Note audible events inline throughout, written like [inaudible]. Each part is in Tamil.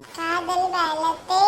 காதல் வளத்தை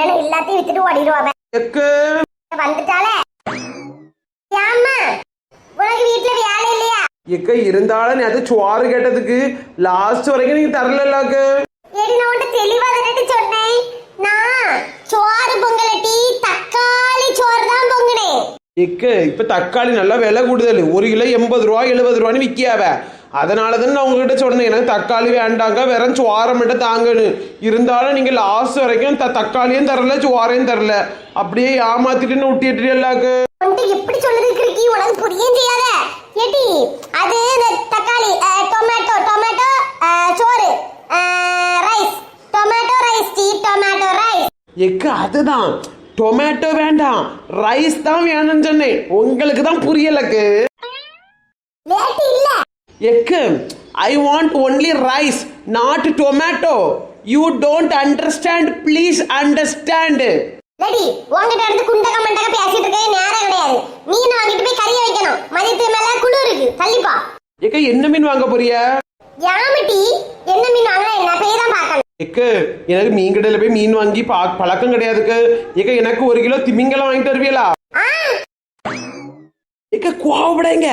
இல்லைன்னா எல்லாத்தையும் வித்துட்டு ஓடிடுவாங்க. வந்துட்டாலே. ஏம்மா? உனக்கு வீட்டுல வேலை இல்லையா? எக்க இருந்தாலும் அது சுவாறு கேட்டதுக்கு லாஸ்ட் வரைக்கும் நீங்க தரலலாக்கு ஏடி நான் உன்ட தெளிவா தானே சோறு பொங்கலட்டி தக்காளி சோறு தான் பொங்குனேன். எக்க இப்ப தக்காளி நல்லா விலை கூடுதல். ஒரு கிலோ எண்பது ரூபா எழுபது ரூபான்னு விற்கியாவே அதனால தான் நான் உங்ககிட்ட சொன்னேன். எனக்கு தக்காளி வேண்டாங்க வெறும் சுவாரம் மட்டும் தாங்கன்னு. இருந்தாலும் நீங்கள் லாஸ்ட் வரைக்கும் த தக்காளியும் தரல சுவாரையும் தரல. அப்படியே ஏமாத்திட்டுன்னு விட்டிட்டு எல்லாக்கு எப்படி சொல்லுறதுக்கு இருக்கீ உனக்கு புரியும் செய்யாத ஏடி அது தக்காளி டொமேட்டோ டொமேட்டோ சோறு ரைஸ் டொமேட்டோ ரைஸ் டீ டொமேட்டோ ரைஸ் எக்கு அதுதான். டொமேட்டோ வேண்டாம். ரைஸ் தான் வேணும்னு சொன்னேன். உங்களுக்கு தான் புரியலக்கு. Egg I want only rice not tomato you don't understand please understand ready உங்ககிட்ட இருந்து குண்டக மண்டக பேசிட்டு இருக்க நேரம் கிடையாது. மீன் வாங்கிட்டு போய் கறிய வைக்கணும். மதியத்துக்கு மேல குழு இருக்கு. தள்ளிப்பா. ஏக்க என்ன மீன் வாங்க போறிய? யாமட்டி என்ன மீன் வாங்கல என்ன? பேய் தான் பார்க்கணும். ஏக்க எனக்கு மீன் கடையில போய் மீன் வாங்கி பழக்கம் கிடையாதுக்கு ஏக்க எனக்கு ஒரு கிலோ திமிங்கலம் வாங்கிட்டு வருவீலா ஏக்க கோவப்படாங்க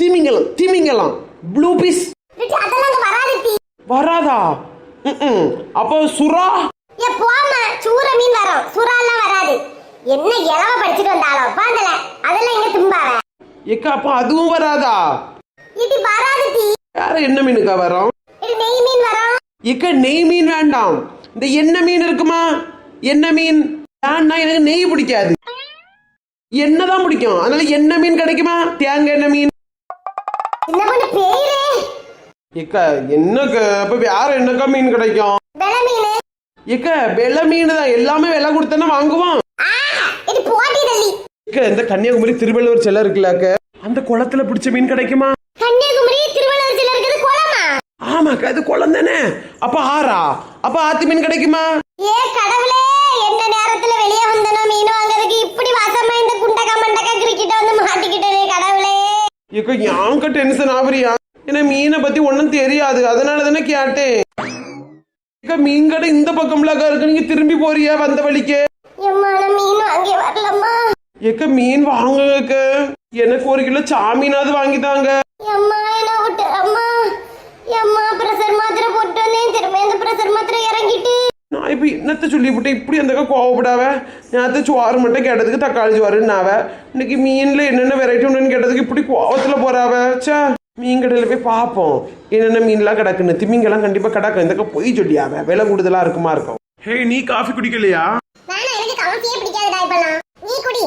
திமிங்கலம் திமிங்கலம். ப்ளூ பீஸ் அதெல்லாம் வராது வராதா. அப்போ சுறா? ஏ போமா சூற மீன் வரும். சுறாலாம் வராது. என்ன இளவ படிச்சுட்டு வந்தாலும் பாந்தல அதெல்லாம் இங்க தும்பாவ எக்கா அப்போ அதுவும் வராதா? இது வராது டி. வேற என்ன மீனுக்கா வரும்? இது நெய் மீன் வரும். இக்க நெய் மீன் வேண்டாம். இந்த எண்ணெய் மீன் இருக்குமா? எண்ணெய் மீன்? வேண்டாம் எனக்கு நெய் பிடிக்காது. எண்ணெய் தான் பிடிக்கும்? அதனால எண்ணெய் மீன் கிடைக்குமா? தேங்காய் எண்ணெய் மீன். என்ன பண்ண பேரு இக்க என்னக்க? அப்ப வேற என்னக்கா மீன் கிடைக்கும்? வெள மீன். இக்க வெள்ளை மீன் தான். எல்லாமே விலை கொடுத்தனா வாங்குவோம். ஆ இது போட்டி தள்ளி. இக்க இந்த கன்னியாகுமரி திருவள்ளுவர் சிலை இருக்குல்ல அக்க? அந்த குளத்துல பிடிச்ச மீன் கிடைக்குமா? கன்னியாகுமரி திருவள்ளுவர் சில இருக்குது குளமா? ஆமாக்கா அது குளம் தானே. அப்ப ஆறா? அப்ப ஆத்து மீன் கிடைக்குமா? ஏ கடவுளே எந்த நேரத்துல வெளியே வந்தனோ மீன் வாங்குறதுக்கு இப்படி வாசமா இந்த குண்டக்கா மண்டக்கா கிரிக்கிட்ட வந்து மாட்டிக்கிட்டதே கடவுளே இக்க யாங்க டென்ஷன் ஆகுறியா? ஏன்னா மீனை பத்தி ஒன்றும் தெரியாது. அதனால தானே கேட்டேன். இக்க மீன் கடை இந்த பக்கம்லாக்கா இருக்கு. நீங்க திரும்பி போறியா வந்த வழிக்கு? எக்க மீன் வாங்குங்க எனக்கு ஒரு கிலோ சாமீனாவது வாங்கி தாங்க எம்மா என்ன விட்டு அம்மா எம்மா பிரஷர் மாத்திரை போட்டு வந்தேன் திரும்ப இந்த பிரஷர் மாத்திரை இறங்கிட்டு நான் இப்போ என்னத்த சொல்லிவிட்டேன் இப்படி அந்த கோவப்படாவ நேற்று சோறு மட்டும் கேட்டதுக்கு தக்காளி சோறுன்னாவ இன்னைக்கு மீனில் என்னென்ன வெரைட்டி உண்டுன்னு கேட்டதுக்கு இப்படி கோவத்தில் போறாவ ச்சே மீன் கடையில் போய் பார்ப்போம் என்னென்ன மீன்லாம் கிடக்குன்னு திமிங்கெல்லாம் கண்டிப்பாக கிடக்கும் இந்த பொய் சொல்லியாவ விலை கூடுதலாக இருக்குமா இருக்கும் ஹே நீ காஃபி குடிக்கலையா வேணா எனக்கு காஃபியே பிடிக்காதுடா இப்பெல்லாம் நீ குடி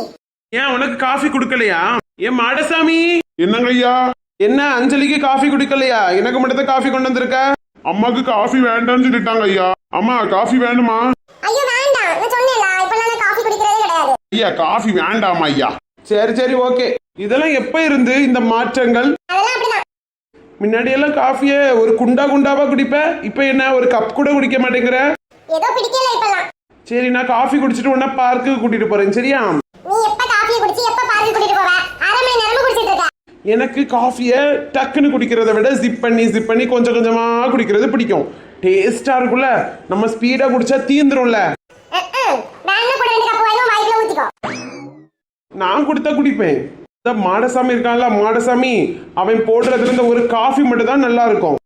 ஏன் உனக்கு காஃபி கொடுக்கலையா ஏன் மாடசாமி என்னங்க ஐயா என்ன அஞ்சலிக்கு காஃபி குடிக்கலையா எனக்கு மட்டும் தான் காஃபி கொண்டு வந்திருக்க அம்மாக்கு காஃபி வேண்டாம்னு சொல்லிட்டாங்க ஐயா. அம்மா காஃபி வேணுமா? ஐயோ வேண்டாம். நான் சொன்னேன்ல இப்பெல்லாம் நான் காஃபி குடிக்கிறதே கிடையாது. ஐயா காஃபி வேண்டாமா ஐயா? சரி சரி ஓகே. இதெல்லாம் எப்ப இருந்து இந்த மாற்றங்கள்? அதெல்லாம் அப்படிதான். முன்னாடி எல்லாம் காஃபியை ஒரு குண்டா குண்டாவா குடிப்ப? இப்போ என்ன ஒரு கப் கூட குடிக்க மாட்டேங்கிற? ஏதோ பிடிக்கல இப்பெல்லாம். சரி நான் காஃபி குடிச்சிட்டு உடனே பார்க்கு கூட்டிட்டு போறேன் சரியா? நீ எப்ப காஃபி குடிச்சு எப்ப பார்க்கு கூட்டிட்டு போவ? அரை மணி நேரமா குடிச்சிட்டு இருக்க. எனக்கு காஃபியை டக்குன்னு குடிக்கிறத விட ஜிப் பண்ணி ஜிப் பண்ணி கொஞ்சம் கொஞ்சமா குடிக்கிறது பிடிக்கும். டேஸ்டா இருக்கும்ல. நம்ம ஸ்பீடா குடிச்சா தீந்துரும்ல. நான் கொடுத்தா குடிப்பேன். இந்த மாடசாமி இருக்கான்ல மாடசாமி அவன் போடுறதுல இந்த ஒரு காஃபி மட்டும் தான் நல்லா இருக்கும்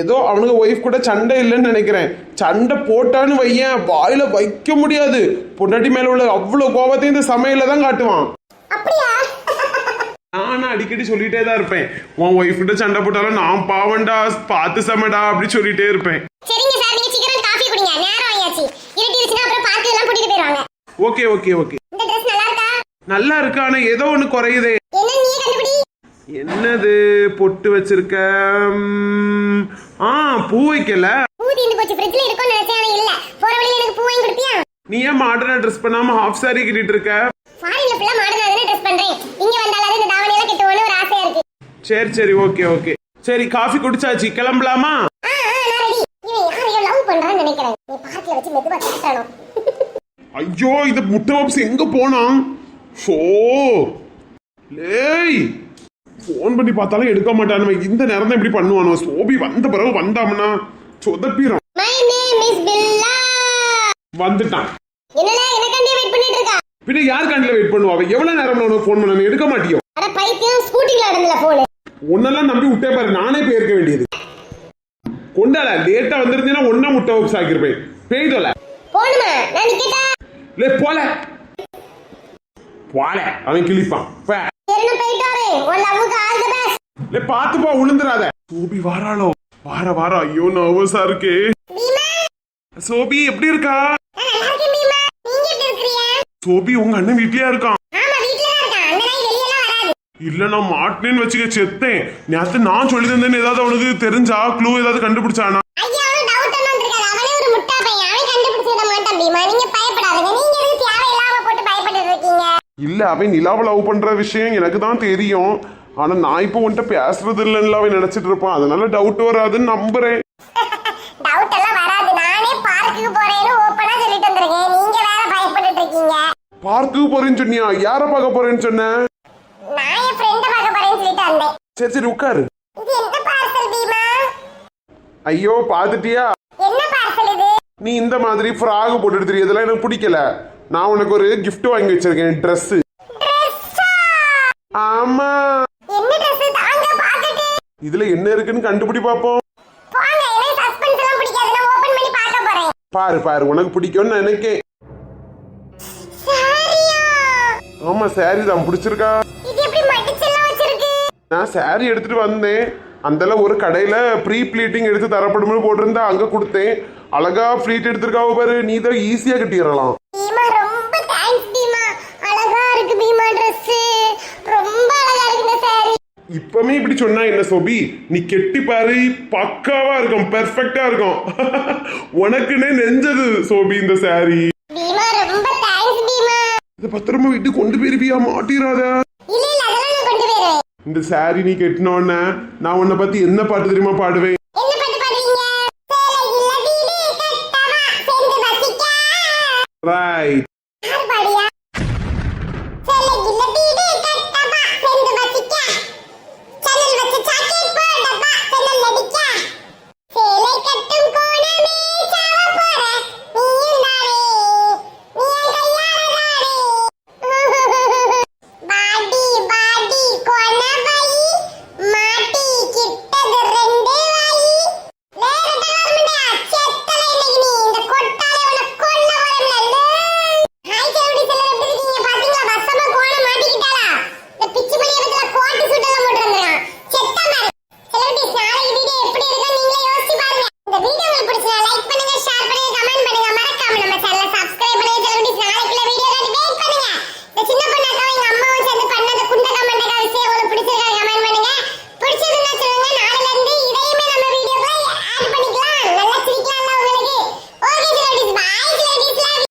ஏதோ அவனுக்கு ஒய்ஃப் கூட சண்டை இல்லைன்னு நினைக்கிறேன். சண்டை போட்டான்னு வையேன். வாயில வைக்க முடியாது. பொண்டாட்டி மேல உள்ள அவ்வளவு கோபத்தையும் இந்த சமையல தான் காட்டுவான். அடிக்கடி சொல்லிட்டே தான் இருப்பேன். உன் ஒய்ஃப் கிட்ட சண்டை போட்டாலும் நான் பாவண்டா பார்த்து சமைடா அப்படி சொல்லிட்டே இருப்பேன். சரிங்க சார் நீங்க சீக்கிரம் காஃபி குடிங்க. நேரம் ஆயாச்சு. இருட்டிருச்சுன்னா அப்புறம் பார்க்கு எல்லாம் கூட்டிட்டு போயிருவாங்க. ஓகே ஓகே ஓகே இந்த ட்ரெஸ் நல்லா இருக்கா? நல்லா இருக்கு? ஆனா ஏதோ ஒண்ணு குறையுதே. என்ன நீ கண்டுபிடி? என்னது பொட்டு வச்சிருக்க? ம், ஆ பூ வைக்கல. பூ தீந்து போச்சு. ஃப்ரிட்ஜ்ல இருக்கும்னு நினைச்சேன் ஆனா இல்ல. போற வழியில எனக்கு பூ வாங்கி கொடுப்பியா? நீ ஏன் மாடர்னா ட்ரெஸ் பண்ணாம ஹாஃப் சாரி கட்டிட்டு இருக்க ஃபாரின்ல ஃபுல்லா மாடர்னா தானே ட்ரெஸ் பண்றேன் இங்க வந்தாலாவது இந்த தாவணி எல்லாம் கட்டுவோன்னு ஒரு ஆசையா இருக்கு சரி சரி ஓகே ஓகே. சரி காஃபி குடிச்சாச்சு. கிளம்பலாமா? ஐயோ இந்த முட்டை பப்ஸ் எங்க போனான் ஷோ. லேய். ஃபோன் பண்ணி பார்த்தாலும் எடுக்க மாட்டானுவ. இந்த நேரம் தான் இப்படி பண்ணுவானோ சோபி வந்த பிறகு வந்தாமனா? சொதப்பிடும் மை நேம் இஸ் பில்லா. வந்துட்டான். என்னடா எனக்காண்டியே வெயிட் பண்ணிட்டு இருக்கா? பின்ன யார் கண்டில வெயிட் பண்ணுவா? அவ எவ்வளவு நேரம் ஃபோன் பண்ண எடுக்க மாட்டியோ? அட பைத்தியம் ஸ்கூட்டில நடந்தல போனு உன்னெல்லாம் நம்பி விட்டே பாரு நானே போயிருக்க வேண்டியது. கொண்டால லேட்டா வந்திருந்தீங்கன்னா ஒன்னா முட்டை வப்ஸ் ஆக்கிருப்பேன் பெய்தோல போல. போல. அவன் கிழிப்பான். பே. சரி நான் போயிட்டு வரேன் உன் லவ்வுக்கு ஆல் தி பெஸ்ட். லே பாத்து போ உளுந்துராத சோபி வாராளோ? வார வார. ஐயோ நர்வஸா இருக்கே. சோபி எப்படி இருக்கா? சோபி உங்க அண்ணன் வீட்லயா இருக்கான். இல்ல நான் மாட்டினேன்னு வச்சுக்க செத்தேன். நேத்து நான் சொல்லியிருந்தேன்னு ஏதாவது அவனுக்கு தெரிஞ்சா க்ளூ ஏதாவது கண்டுபிடிச்சானா? இல்ல அவன் நிலாவை லவ் பண்ற விஷயம் எனக்கு தான் தெரியும். ஆனா நான் இப்போ உன்கிட்ட பேசுறது இல்லைன்னு அவன் நினைச்சிட்டு இருப்பான். அதனால டவுட் வராதுன்னு நம்புறேன். [laughs] டவுட் எல்லாம் வராது. நானே பார்க்குக்கு போறேன்னு ஓப்பனா சொல்லிட்டு வந்திருக்கேன். நீங்க வேற பயப்பட்டுட்டு இருக்கீங்க. பார்க்குக்கு போறேன்னு சொன்னியா? யார பார்க்க போறேன்னு சொன்ன நான் என் ஃப்ரெண்ட பார்க்க போறேன்னு சொல்லிட்டு வந்தேன் சரி சரி உட்காரு ஐயோ பாத்துட்டியா நீ இந்த மாதிரி ஃப்ராக் போட்டுட்டு தெரியறதுலாம் எனக்கு பிடிக்கல. நான் உனக்கு ஒரு gift வாங்கி வச்சிருக்கேன் ஆமா. ட்ரெஸ் பாக்கட்டு இதுல என்ன இருக்குன்னு கண்டுபிடி போறேன். பாரு பாரு உனக்கு பிடிக்கும்னு நினைக்கேன். ஆமா சாரி தான். பிடிச்சிருக்கா? நான் சாரி எடுத்துட்டு வந்தேன். அந்தல ஒரு கடையில ப்ரீ ப்ளீட்டிங் எடுத்து தரப்படும்னு போட்டிருந்தா அங்க கொடுத்தேன். அழகா ப்ளீட் எடுத்திருக்காவ பாரு நீ தான் ஈஸியா கட்டிடலாம். இப்பவுமே இப்படி சொன்னா என்ன சோபி? நீ கெட்டி பாரு பக்காவா இருக்கும் பெர்ஃபெக்டா இருக்கும். [laughs] உனக்குன்னே நெஞ்சது சோபி இந்த சாரி பத்திரமா வீட்டுக்கு கொண்டு போயிருப்பியா மாட்டிராத இல்ல இல்ல அதெல்லாம் நான் கொண்டு போயிருவேன் இந்த சாரி நீ கெட்டினோன்ன நான் உன்னை பத்தி என்ன பாட்டு தெரியுமா பாடுவேன்? ரைட்